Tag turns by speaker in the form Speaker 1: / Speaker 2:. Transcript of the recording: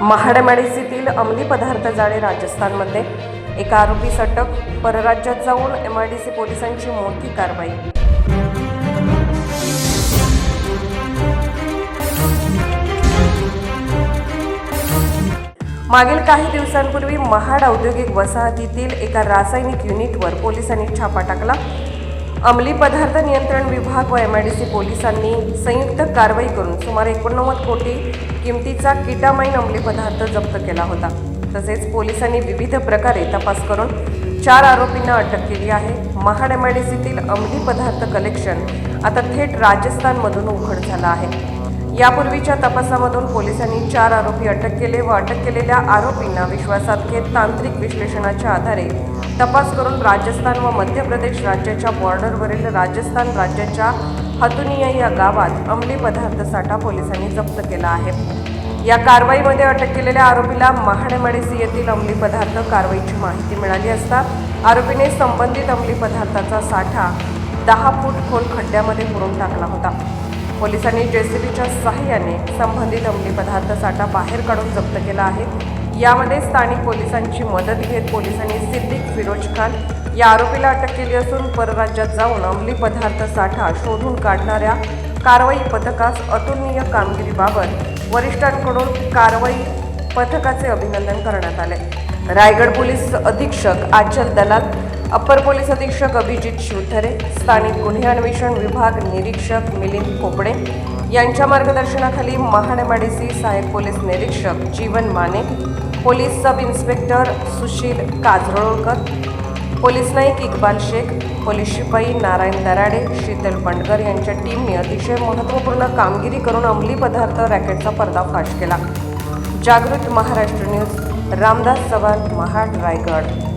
Speaker 1: महाडमॅडिसीतील अंमली पदार्थ जाळे राजस्थानमध्ये. एका आरोपीस अटक परराज्यात जाऊन एम आय डी सी पोलिसांची मोठी कारवाई. मागील काही दिवसांपूर्वी महाड औद्योगिक वसाहतीतील एका रासायनिक युनिटवर पोलिसांनी छापा टाकला. अंमली पदार्थ नियंत्रण विभाग व एम आय डी सी पोलिसांनी संयुक्त कारवाई करून सुमारे एकोणनव्वद कोटी किमतीचा किटामाईन अंमली पदार्थ जप्त केला होता. तसेच पोलिसांनी विविध प्रकारे तपास करून चार आरोपींना अटक केली आहे. महाड एम आय डी सीतील अंमली पदार्थ कलेक्शन आता थेट राजस्थानमधून उघड झालं आहे. यापूर्वीच्या तपासामधून पोलिसांनी चार आरोपी अटक केले व अटक केलेल्या आरोपींना विश्वासात घेत तांत्रिक विश्लेषणाच्या आधारे तपास करून राजस्थान व मध्य प्रदेश राज्याच्या बॉर्डरवरील राजस्थान राज्याच्या हतुनिया या गावात अंमली पदार्थ साठा पोलिसांनी जप्त केला आहे. या कारवाईमध्ये अटक केलेल्या आरोपीला महाडेमडेसी येथील अंमली पदार्थ कारवाईची माहिती मिळाली असता आरोपीने संबंधित अंमली पदार्थाचा साठा दहा फूट खोल खड्ड्यामध्ये पुरून टाकला होता. पोलिसांनी जेसीबीच्या सहाय्याने संबंधित अंमली पदार्थ साठा बाहेर काढून जप्त केला आहे. यामध्ये स्थानिक पोलिसांची मदत घेत पोलिसांनी सिद्दीक फिरोज खान या आरोपीला अटक केली असून परराज्यात जाऊन अंमली पदार्थ साठा शोधून काढणाऱ्या कारवाई पथकास अतुलनीय कामगिरीबाबत वरिष्ठांकडून कारवाई पथकाचे अभिनंदन करण्यात आले. रायगड पोलीस अधीक्षक आचल दलाल अप्पर पोलीस अधीक्षक अभिजित शिवथरे स्थानिक गुन्हे अन्वेषण विभाग निरीक्षक मिलिंद कोपडे यांच्या मार्गदर्शनाखाली महाडमाडीसी सहाय्यक पोलीस निरीक्षक Jeevan Mane police sub inspector Sushil Kajrolkar police Naik Iqbal Shaikh police शिपाई नारायण दराडे शीतल बंडकर यांच्या टीमने अतिशय महत्त्वपूर्ण कामगिरी करून अंमली पदार्थ रॅकेटचा पर्दाफाश केला. जागृत महाराष्ट्र न्यूज रामदास चव्हाण महाड रायगड.